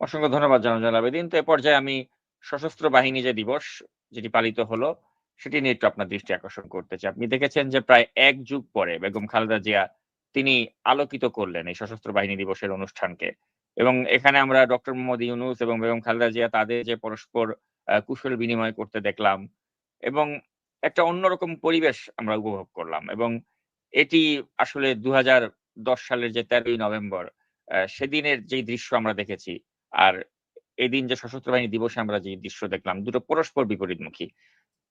অসংখ্য ধন্যবাদ জানাব জনাব আবেদিন। তো এ পর্যায়ে আমি সশস্ত্র বাহিনী যে দিবস, যেটি পালিত হলো, সেটি নিয়ে একটু আপনার দৃষ্টি আকর্ষণ করতে চাই। আপনি দেখেছেন যে প্রায় এক যুগ পরে বেগম খালেদা জিয়া, তিনি আলোকিত করলেন এই সশস্ত্র বাহিনী দিবসের অনুষ্ঠানকে। এবং এখানে আমরা ডক্টর মোহাম্মদ ইউনূস এবং বেগম খালেদা জিয়া, তাদের যে পরস্পর কুশল বিনিময় করতে দেখলাম এবং একটা অন্যরকম পরিবেশ আমরা উপভোগ করলাম এবং এটি আসলে ২০১০ সালের যে ১৩ই নভেম্বর সেদিনের যেই দৃশ্য আমরা দেখেছি আর এদিন যে সশস্ত্র বাহিনী দিবসে আমরা যে দৃশ্য দেখলাম, দুটো পরস্পর বিপরীতমুখী।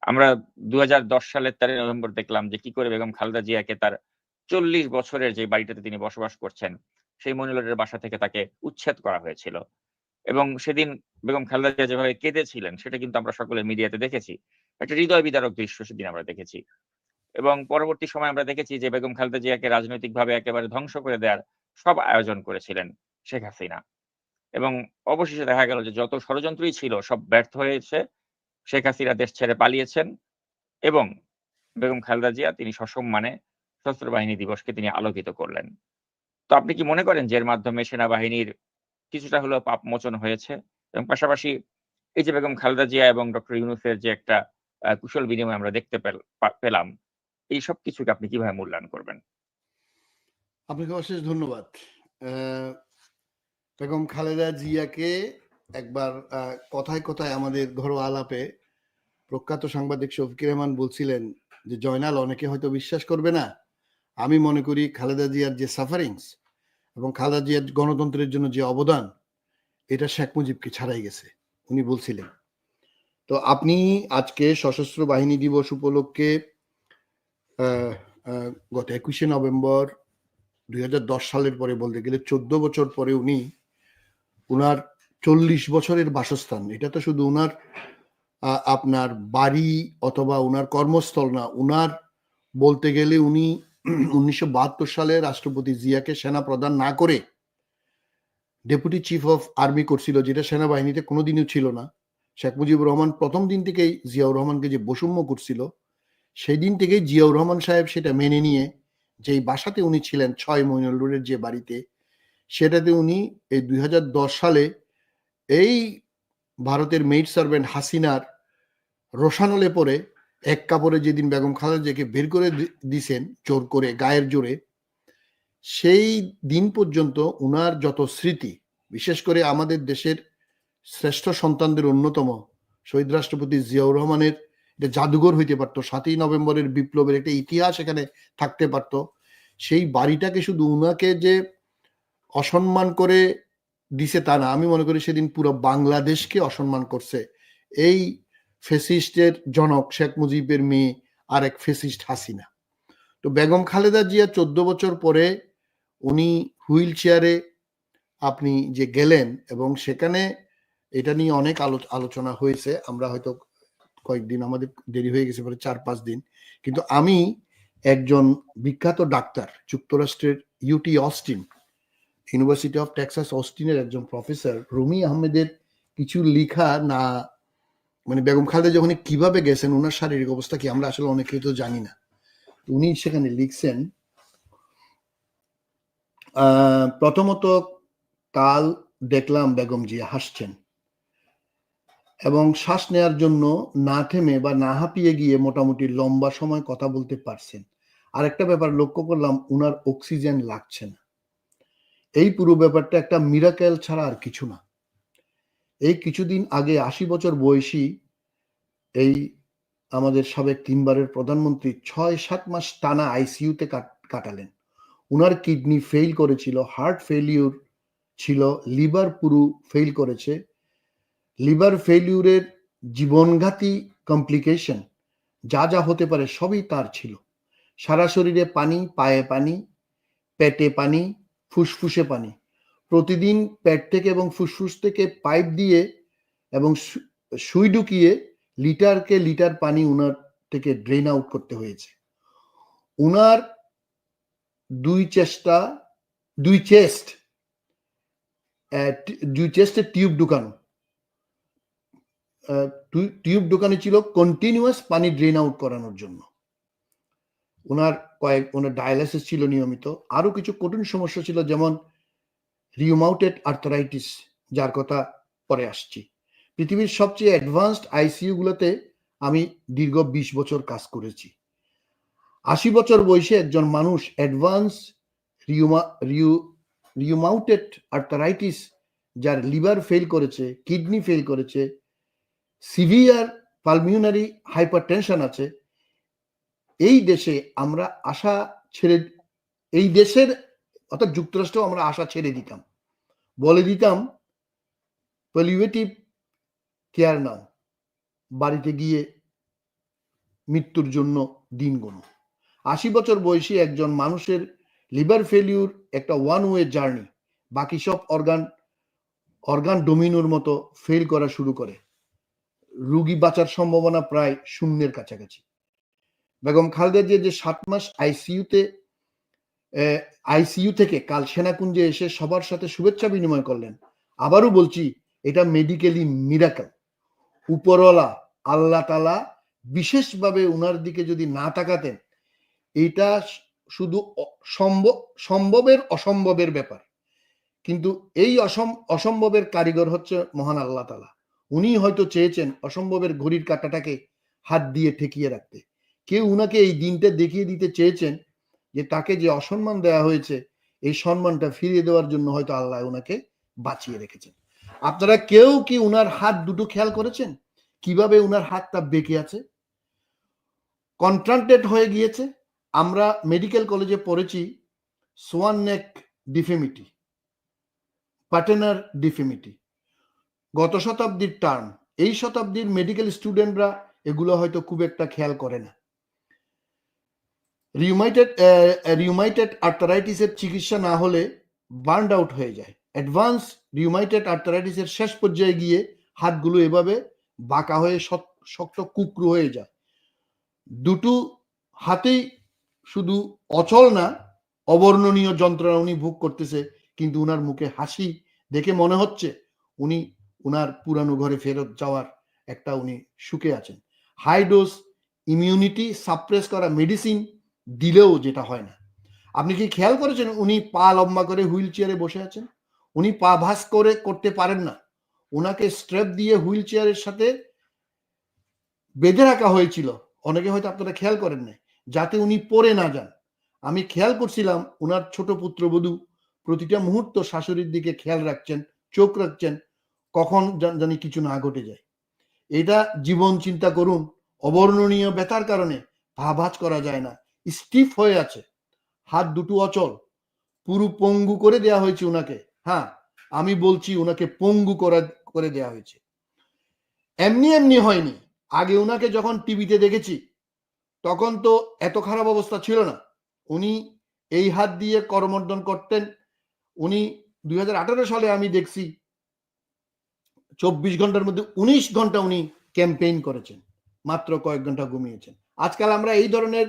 আমরা ২০১০ সালের ১৩ই নভেম্বর দেখলাম যে কি করে বেগম খালেদা জিয়াকে তার ৪০ বছরের যে বাড়িটাতে তিনি বসবাস করছেন, সেই মনিলরের বাসা থেকে তাকে উচ্ছেদ করা হয়েছিল। এবং সেদিন বেগম খালেদা জিয়া যেভাবে কেঁদেছিলেন, সেটা কিন্তু আমরা সকলে মিডিয়াতে দেখেছি। একটা হৃদয় বিদারক দৃশ্য সেদিন আমরা দেখেছি। এবং পরবর্তী সময় আমরা দেখেছি যে বেগম খালেদা জিয়াকে রাজনৈতিকভাবে একেবারে ধ্বংস করে দেওয়ার সব আয়োজন করেছিলেন শেখ হাসিনা। এবং অবশেষে দেখা গেল যে যত ষড়যন্ত্রই ছিল সব ব্যর্থ হয়েছে। শেখ হাসিনা দেশ ছেড়ে পালিয়েছেন এবং বেগম খালেদা জিয়া তিনি সসম্মানে সশস্ত্র বাহিনী দিবসকে তিনি আলোকিত করলেন। তো আপনি কি মনে করেন যে এর মাধ্যমে সেনাবাহিনীর কিছুটা হলেও পাপ মোচন হয়েছে? এবং পাশাপাশি এই যে বেগম খালেদা জিয়া এবং ডক্টর ইউনুসের যে একটা কুশল বিনিময় আমরা দেখতে পেল পেলাম, এই সব কিছুকে আপনি কীভাবে মূল্যায়ন করবেন? আপনাকে অশেষ ধন্যবাদ। বেগম খালেদা জিয়াকে একবার কথায়, কথায় আমাদের ঘরোয়া আলাপে প্রখ্যাত সাংবাদিক শফিকুর রহমান বলছিলেন যে, "জয়নাল অনেকে হয়তো বিশ্বাস করবে না। আমি মনে করি খালেদা জিয়ার যে সাফারিংস এবং খালেদা জিয়ার গণতন্ত্রের জন্য যে অবদান, এটা শেখ মুজিবকে ছাড়াই গেছে।" উনি বলছিলেন। তো আপনি আজকে সশস্ত্র বাহিনী দিবস উপলক্ষে গত ২১শে নভেম্বর ২০১০ সালের পরে বলতে গেলে ১৪ বছর পরে উনি উনার ৪০ বছরের বাসস্থান। এটা তো শুধু উনার আপনার বাড়ি অথবা উনার কর্মস্থল না। উনার বলতে গেলে উনি ১৯৭২ সালে রাষ্ট্রপতি জিয়াকে সেনা প্রদান না করে ডেপুটি চিফ অফ আর্মি করছিল যেটা সেনাবাহিনীতে কোনোদিনও ছিল না। শেখ মুজিবুর রহমান প্রথম দিন থেকেই জিয়াউর রহমানকে যে বৈষম্য করছিল, সেদিন থেকেই জিয়াউর রহমান সাহেব সেটা মেনে নিয়ে যেই বাসাতে উনি ছিলেন ছয় মইনুল যে বাড়িতে, সেটাতে উনি এই ২০১০ সালে এই ভারতের মেইড সার্ভেন্ট হাসিনার রোশানলে পরে এক কাপড়ে যেদিন বেগম খালেদা জিয়াকে বের করে দিছেন জোর করে, গায়ের জোরে, সেই দিন পর্যন্ত উনার যত স্মৃতি, বিশেষ করে আমাদের দেশের শ্রেষ্ঠ সন্তানদের অন্যতম শহীদ রাষ্ট্রপতি জিয়াউর রহমানের এটা জাদুঘর হইতে পারতো সাতই নভেম্বরের বিপ্লবের একটা ইতিহাস এখানে থাকতে পারত। সেই বাড়িটাকে শুধু উনাকে যে অসম্মান করে দিছে তা না। আমি মনে করি সেদিন পুরো বাংলাদেশকে অসম্মান করছে। এই ফেসিস্টের জনক শেখ মুজিবের মেয়ে আর এক ফেসিস্ট হাসিনা। তো বেগম খালেদা জিয়া ১৪ বছর পরে উনি হুইল চেয়ারে আপনি যে গেলেন এবং সেখানে এটা নিয়ে অনেক আলো আলোচনা হয়েছে। আমরা হয়তো কয়েকদিন আমাদের দেরি হয়ে গেছে প্রায় ৪-৫ দিন। কিন্তু আমি একজন বিখ্যাত ডাক্তার যুক্তরাষ্ট্রের UT Austin, university of Texas অস্টিনের একজন প্রফেসর রুমি আহমেদের কিছু লিখা না মানে বেগম খালেদা যখন কীভাবে গেছেন, ওনার শারীরিক অবস্থা কি আমরা আসলে অনেকেই তো জানি না। উনি সেখানে লিখছেন প্রথমত কাল দেখলাম বেগম জিয়া হাসছেন। এবং শ্বাস নেয়ার জন্য না থেমে বা না হাঁপিয়ে গিয়ে মোটামুটি লম্বা সময় কথা বলতে পারছেন। আরেকটা ব্যাপার লক্ষ্য করলাম, উনার অক্সিজেন লাগছে না। এই পুরো ব্যাপারটা একটা মিরাকেল ছাড়া আর কিছু না। এই কিছুদিন আগে ৮০ বছর বয়সী এই আমাদের সাবেক তিনবারের প্রধানমন্ত্রী ৬-৭ মাস টানা আইসিইউতে কাট কাটালেন। উনার কিডনি ফেইল করেছিল, হার্ট ফেলিউর ছিল, লিভার পুরো ফেইল করেছে। লিভার ফেলিউরের জীবনঘাতী কমপ্লিকেশন যা, যা হতে পারে সবই তার ছিল। সারা শরীরে পানি, পায়ে পানি, পেটে পানি, ফুসফুসে পানি। প্রতিদিন পেট থেকে এবং ফুসফুস থেকে পাইপ দিয়ে এবং সুই ঢুকিয়ে লিটারকে লিটার পানি উনার থেকে ড্রেন আউট করতে হয়েছে। উনার দুই চেষ্টা, দুই চেস্ট দুই টি ২ চেস্টে টিউব ঢুকানো। টিউব ঢুকানো ছিল কন্টিনিউয়াস পানি ড্রেন আউট করানোর জন্য। উনার কয়েক উনার ডায়ালাইসিস ছিল নিয়মিত। আরও কিছু কঠিন সমস্যা ছিল, যেমন রিউমাটেড আর্থ্রাইটিস যার কথা পরে আসছি পৃথিবীর সবচেয়ে অ্যাডভান্সড আইসিইউ গুলোতে আমি দীর্ঘ বিশ বছর কাজ করেছি আশি বছর বয়সে একজন মানুষ অ্যাডভান্স রিউমা রিউ রিউমাউটেড আর্থারাইটিস যার লিভার ফেল করেছে কিডনি ফেল করেছে সিভিয়ার পালমিউনারি হাইপারটেনশন আছে এই দেশে আমরা আশা ছেড়ে, এই দেশের, অর্থাৎ যুক্তরাষ্ট্র আমরা আশা ছেড়ে দিতাম। বলে দিতাম পলিউটিভ কেয়ার নাও। বাড়িতে গিয়ে মৃত্যুর জন্য দিন গুনো। আশি বছর বয়সী একজন মানুষের লিভার ফেলিউর একটা ওয়ান ওয়ে জার্নি বাকি সব অর্গান অর্গান ডোমিনোর মতো ফেল করা শুরু করে। রুগী বাঁচার সম্ভাবনা প্রায় শূন্যের কাছাকাছি। বেগম খালেদা জিয়া যে সাত মাস আইসিইউতে আইসিইউ থেকে কাল সেনাকুঞ্জে এসে সবার সাথে শুভেচ্ছা বিনিময় করলেন। আবারও বলছি, এটা মেডিকেলি মিরাকেল উপরওয়ালা আল্লাহ তালা বিশেষভাবে উনার দিকে যদি না তাকাতেন, এটা শুধু সম্ভব সম্ভবের অসম্ভবের ব্যাপার। কিন্তু এই অসম, অসম্ভবের কারিগর হচ্ছে মহান আল্লাহ তালা উনি হয়তো চেয়েছেন অসম্ভবের ঘড়ির কাঁটাটাকে হাত দিয়ে ঠেকিয়ে রাখতে। কেউ উনাকে এই দিনটা দেখিয়ে দিতে চেয়েছেন যে তাকে যে অসম্মান দেওয়া হয়েছে, এই সম্মানটা ফিরিয়ে দেওয়ার জন্য হয়তো আল্লাহ ওনাকে বাঁচিয়ে রেখেছেন। আপনারা কেউ কি উনার হাত দুটো খেয়াল করেছেন? কীভাবে উনার হাতটা বেঁকে আছে? কন্ট্রাক্টেড হয়ে গিয়েছে। আমরা মেডিকেল কলেজে পড়েছি, সোয়ান নেক ডিফেমিটি পাটেনার ডিফেমিটি। গত শতাব্দীর টার্ম। এই শতাব্দীর মেডিকেল স্টুডেন্টরা এগুলো হয়তো খুব একটা খেয়াল করে না। রিউমাইটেড রিউমাইটেড আর্থারাইটিসের চিকিৎসা না হলে বার্ন আউট হয়ে যায়। অ্যাডভান্স রিউমাইটেড আর্থারাইটিসের শেষ পর্যায়ে গিয়ে হাতগুলো এভাবে বাঁকা হয়ে শক্ত কুকরু হয়ে যায়। দুটো হাতেই শুধু অচল না, অবর্ণনীয় যন্ত্রণা উনি ভোগ করতেছে, কিন্তু উনার মুখে হাসি দেখে মনে হচ্ছে উনি উনার পুরানো ঘরে ফেরত যাওয়ার একটা উনি সুখে আছেন। হাই ডোজ ইমিউনিটি সাপ্রেস করা মেডিসিন দিলেও যেটা হয় না। আপনি কি খেয়াল করেছেন উনি পা লম্বা করে হুইল চেয়ারে বসে আছেন? উনি পা ভাস করে করতে পারেন না। ওনাকে স্ট্রেপ দিয়ে হুইল চেয়ারের সাথে বেঁধে রাখা হয়েছিল। অনেকে হয়তো আপনারা খেয়াল করেন না যাতে উনি পড়ে না যান। আমি খেয়াল করছিলাম ওনার ছোট পুত্রবধূ প্রতিটা মুহূর্ত শাশুড়ির দিকে খেয়াল রাখছেন, চোখ রাখছেন, কখন জানি কিছু না ঘটে যায়। এটা জীবন চিন্তা করুন, অবর্ণনীয় ব্যথার কারণে ভাবাজ করা যায় না। স্টিফ হয়ে আছে। হাত দুটো অচল। পুরো পঙ্গু করে দেয়া হয়েছে ওনাকে হ্যাঁ আমি বলছি ওনাকে পঙ্গু করা, করে দেয়া হয়েছে। এমনি এমনি হয়নি। আগে ওনাকে যখন টিভিতে দেখেছি, তখন তো এত খারাপ অবস্থা ছিল না। উনি এই হাত দিয়ে করমর্দন করতেন। উনি দুই হাজার আঠারো সালে আমি দেখছি, চব্বিশ ঘণ্টার মধ্যে উনিশ ঘণ্টা উনি ক্যাম্পেইন করেছেন। মাত্র কয়েক ঘণ্টা ঘুমিয়েছেন। আজকাল আমরা এই ধরনের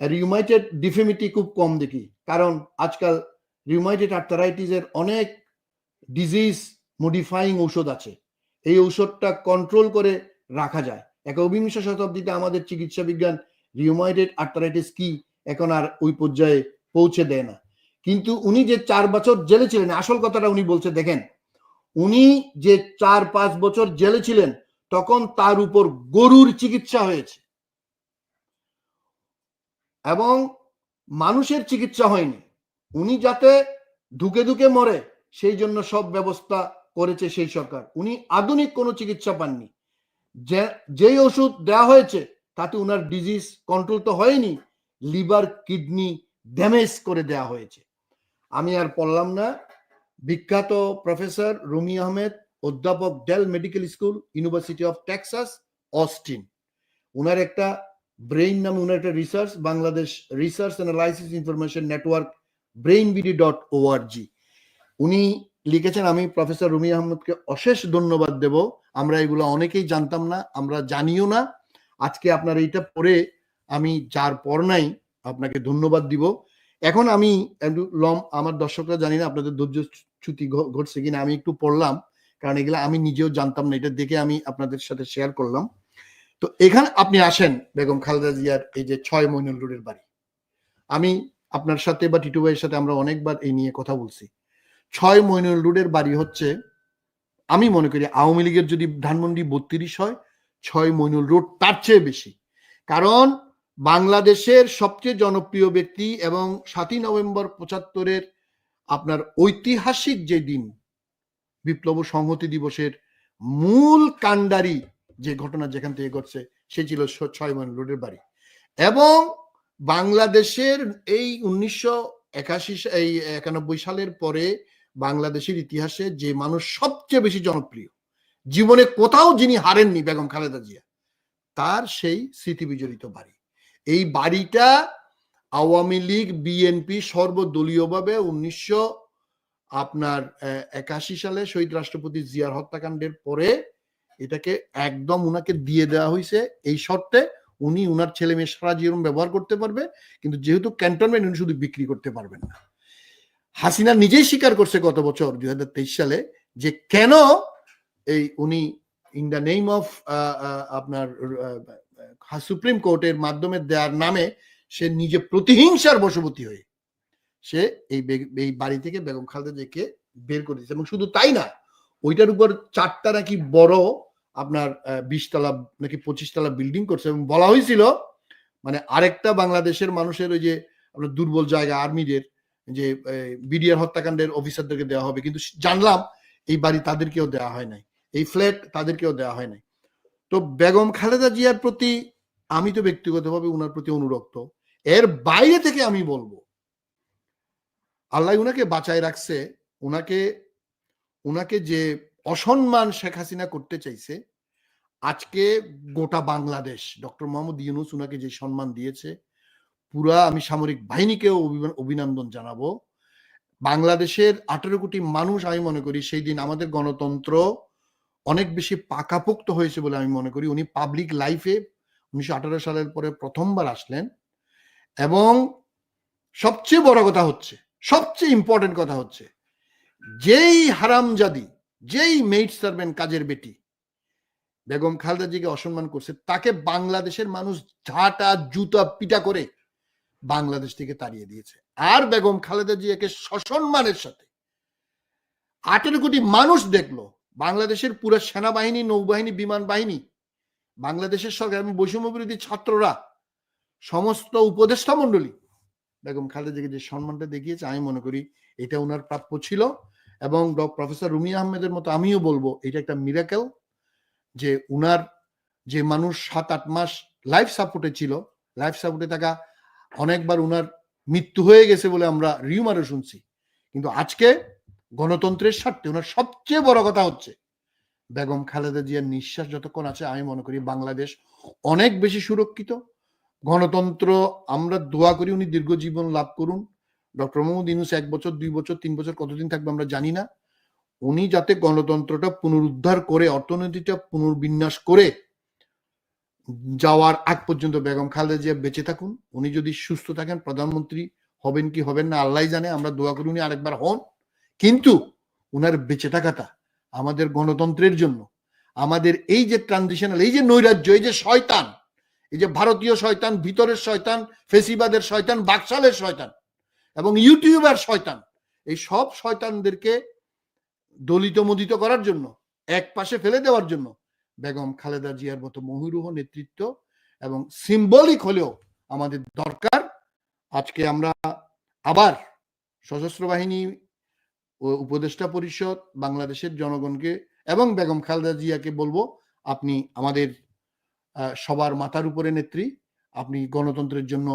রিউমাইটেড ডিফেমিটি খুব কম দেখি। কারণ আজকাল রিউমাইটেড আর্থারাইটিসের অনেক ডিজিজ মডিফাইং ঔষধ আছে। এই ঔষধটা কন্ট্রোল করে রাখা যায়। একবিংশ শতাব্দীতে আমাদের চিকিৎসা বিজ্ঞান রিউমাইটেড আর্থারাইটিস কি এখন আর ওই পর্যায়ে পৌঁছে দেয় না। কিন্তু উনি যে চার বছর জেলে ছিলেন, আসল কথাটা উনি বলছে, দেখেন, উনি যে চার পাঁচ বছর জেলে ছিলেন, তখন তার উপর গরুর চিকিৎসা হয়েছে। এবং মানুষের চিকিৎসা হয়নি। উনি যাতে ধুকে ধুকে মরে, সেই জন্য সব ব্যবস্থা করেছে সেই সরকার। উনি আধুনিক কোনো চিকিৎসা পাননি। যে, যেই ওষুধ দেওয়া হয়েছে, তাতে উনার ডিজিজ কন্ট্রোল তো হয়নি লিভার কিডনি ড্যামেজ করে দেয়া হয়েছে। আমি আর পড়লাম না। বিখ্যাত প্রফেসর রুমি আহমেদ, অধ্যাপক Dell medical school university of Texas Austin উনার একটা ব্রেইন নামে উনার একটা research Bangladesh research analysis information network brain BD dot O R G উনি লিখেছেন, আমি প্রফেসর রুমি আহমদকে অশেষ ধন্যবাদ দেব। আমরা এগুলো অনেকেই জানতাম না, আমরা জানিও না। আজকে আপনার এইটা পড়ে আমি যার পর নাই আপনাকে ধন্যবাদ দিব। এখন আমি একটু লম, আমার দর্শকরা জানি না আপনাদের ধৈর্য চ্যুতি ঘটছে কিনা, আমি একটু পড়লাম, কারণ এগুলো আমি নিজেও জানতাম না। এটা দেখে আমি আপনাদের সাথে শেয়ার করলাম। তো এখানে আপনি আসেন, বেগম খালেদা জিয়ার এই যে ছয় মইনুল রোডের বাড়ি। আমি আপনার সাথে বা টিটু ভাইয়ের সাথে আমরা অনেকবার এই নিয়ে কথা বলছি। ছয় মইনুল রোডের বাড়ি হচ্ছে, আমি মনে করি আওয়ামী লীগের যদি ধানমন্ডি বত্রিশ হয়, ছয় মইনুল রোড তার চেয়ে বেশি। কারণ বাংলাদেশের সবচেয়ে জনপ্রিয় ব্যক্তি এবং সাতই নভেম্বর পঁচাত্তরের আপনার ঐতিহাসিক যে দিন, বিপ্লব সংহতি দিবসের মূল কাণ্ডারি যে ঘটনা যেখান থেকে ঘটছে, সে ছিল ছয় মইনুল রোডের বাড়ি। এবং বাংলাদেশের এই উনিশশো একাশি এই একানব্বই সালের পরে বাংলাদেশের ইতিহাসে যে মানুষ সবচেয়ে বেশি জনপ্রিয়, জীবনে কোথাও যিনি হারেননি বেগম খালেদা জিয়া, তার সেই স্মৃতি বিজড়িত বাড়ি। এই বাড়িটা আওয়ামী লীগ, বিএনপি সর্বদলীয়ভাবে উনিশশো আপনার একাশি সালে শহীদ রাষ্ট্রপতি জিয়ার হত্যাকাণ্ডের পরে এটাকে একদম উনাকে দিয়ে দেওয়া হয়েছে এই শর্তে উনি উনার ছেলে মেয়ে সারা জীবন ব্যবহার করতে পারবে, কিন্তু যেহেতু ক্যান্টনমেন্ট উনি শুধু বিক্রি করতে পারবেন না। হাসিনা নিজেই স্বীকার করছে গত বছর, দুই হাজার তেইশ সালে, যে কেন এই উনি ইন দ্য নেম অফ আপনার সুপ্রিম কোর্টের মাধ্যমে দেওয়ার নামে সে নিজে প্রতিহিংসার বশবর্তী হয়ে সে এই এই বাড়ি থেকে বেগম খালেদা জিয়াকে বের করে দিয়েছে। এবং শুধু তাই না, ওইটার উপর চারটা নাকি বড় আপনার বিশ তলা নাকি পঁচিশ তলা বিল্ডিং করছে এবং বলা হয়েছিল মানে আরেকটা বাংলাদেশের মানুষের ওই যে আপনার দুর্বল জায়গা আর্মিদের যে বিডিআর হত্যাকাণ্ডের অফিসারদেরকে দেওয়া হবে। কিন্তু জানলাম এই বাড়ি তাদেরকেও দেওয়া হয় নাই। এই ফ্ল্যাট তাদেরকেও দেওয়া হয় নাই। তো বেগম খালেদা জিয়ার প্রতি আমি তো ব্যক্তিগতভাবে উনার প্রতি অনুরক্ত। এর বাইরে থেকে আমি বলব, আল্লাহ উনাকে বাঁচায় রাখছে। উনাকে উনাকে যে অসম্মান শেখ হাসিনা করতে চাইছে, আজকে গোটা বাংলাদেশ, ডক্টর মোহাম্মদ ইউনুস উনাকে যে সম্মান দিয়েছে, পুরা আমি সামরিক বাহিনীকেও অভিনন্দন জানাব। বাংলাদেশের আঠেরো কোটি মানুষ আমি মনে করি সেই দিন আমাদের গণতন্ত্র অনেক বেশি পাকাপোক্ত হয়েছে বলে আমি মনে করি। উনি পাবলিক লাইফে উনিশশো আঠারো সালের পরে প্রথমবার আসলেন এবং সবচেয়ে বড় কথা হচ্ছে, সবচেয়ে ইম্পর্টেন্ট কথা হচ্ছে, যেই হারামজাদি যেই মেইড সার্ভেন্ট কাজের বেটি। বেগম খালেদা জিকে অসম্মান করছে, তাকে বাংলাদেশের মানুষ ঝাঁটা, জুতা, পিটা করে বাংলাদেশ থেকে তাড়িয়ে দিয়েছে। আর বেগম খালেদা জিয়াকে সসম্মানের সাথে। আঠেরো কোটি মানুষ দেখল, বাংলাদেশের পুরো সেনাবাহিনী, নৌবাহিনী, বিমান বাহিনী, বাংলাদেশের সরকার এবং বৈষম্য বিরোধী ছাত্ররা, সমস্ত উপদেষ্টা মন্ডলী বেগম খালেদা জিয়াকে যে সম্মানটা দেখিয়েছে, আমি মনে করি এটা ওনার প্রাপ্য ছিল। এবং ড- প্রফেসর রুমি আহমেদের মতো আমিও বলব, এটা একটা মিরাকেল যে উনার যে মানুষ সাত, আট মাস লাইফ সাপোর্টে ছিল লাইফ সাপোর্টে থাকা অনেকবার উনার মৃত্যু হয়ে গেছে বলে আমরা রিউমারও শুনছি। কিন্তু আজকে গণতন্ত্রের স্বার্থে ওনার সবচেয়ে বড় কথা হচ্ছে, বেগম খালেদা জিয়ার নিঃশ্বাস যতক্ষণ আছে আমি মনে করি বাংলাদেশ অনেক বেশি সুরক্ষিত। গণতন্ত্র আমরা দোয়া করি উনি দীর্ঘ জীবন লাভ করুন। ডক্টর মোহাম্মদ ইউনুস এক বছর, দুই বছর, তিন বছর কতদিন থাকবে আমরা জানি না। উনি যাতে গণতন্ত্রটা পুনরুদ্ধার করে, অর্থনীতিটা পুনর্বিন্যাস করে যাওয়ার আগ পর্যন্ত বেগম খালেদা জিয়া বেঁচে থাকুন। উনি যদি সুস্থ থাকেন, প্রধানমন্ত্রী হবেন কি হবেন না আল্লাহ জানে, আমরা দোয়া করি উনি আরেকবার হন। কিন্তু উনার বেঁচে থাকাটা আমাদের গণতন্ত্রের জন্য, আমাদের এই যে ট্রানজিশনাল, এই যে নৈরাজ্য, এই যে শয়তান, এই যে ভারতীয় শয়তান, ভিতরের শয়তান, ফেসিবাদের শয়তান, বাকশালের শয়তান এবং ইউটিউবার শয়তান। এই সব শয়তানদেরকে দলিত মদিত করার জন্য, এক পাশে ফেলে দেওয়ার জন্য বেগম খালেদা জিয়ার মতো মহিরুহ নেতৃত্ব এবং সিম্বলিক হলেও আমাদের দরকার। আজকে আমরা আবার সশস্ত্র বাহিনী ও উপদেষ্টা পরিষদ, বাংলাদেশের জনগণকে এবং বেগম খালেদা জিয়াকে বলব, আপনি আমাদের সবার মাথার উপরে নেত্রী, আপনি গণতন্ত্রের জন্য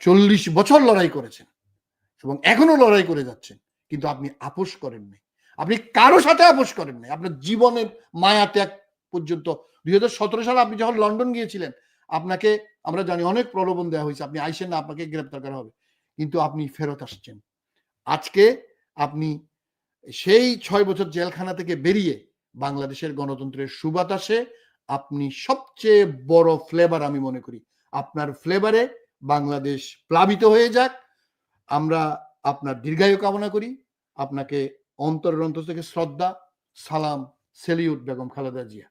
চল্লিশ বছর লড়াই করেছেন এবং এখনও লড়াই করে যাচ্ছেন। কিন্তু আপনি আপোষ করেননি। আপনি কারও সাথে আপোষ করেন নাই আপনার জীবনের মায়া ত্যাগ পর্যন্ত। দুই হাজার সতেরো সালে আপনি যখন লন্ডন গিয়েছিলেন, আপনাকে, আমরা জানি, অনেক প্রলোভন দেওয়া হয়েছে। আপনি আইসেন না, আপনাকে গ্রেপ্তার করা হবে। কিন্তু আপনি ফেরত আসছেন। আজকে আপনি সেই ছয় বছর জেলখানা থেকে বেরিয়ে বাংলাদেশের গণতন্ত্রের সুবাতাসে আপনি সবচেয়ে বড় ফ্লেভার আমি মনে করি। আপনার ফ্লেভারে বাংলাদেশ প্লাবিত হয়ে যাক। আমরা আপনার দীর্ঘায়ু কামনা করি। আপনাকে অন্তরের অন্তর থেকে শ্রদ্ধা, সালাম, সেলিউট বেগম খালেদা জিয়া।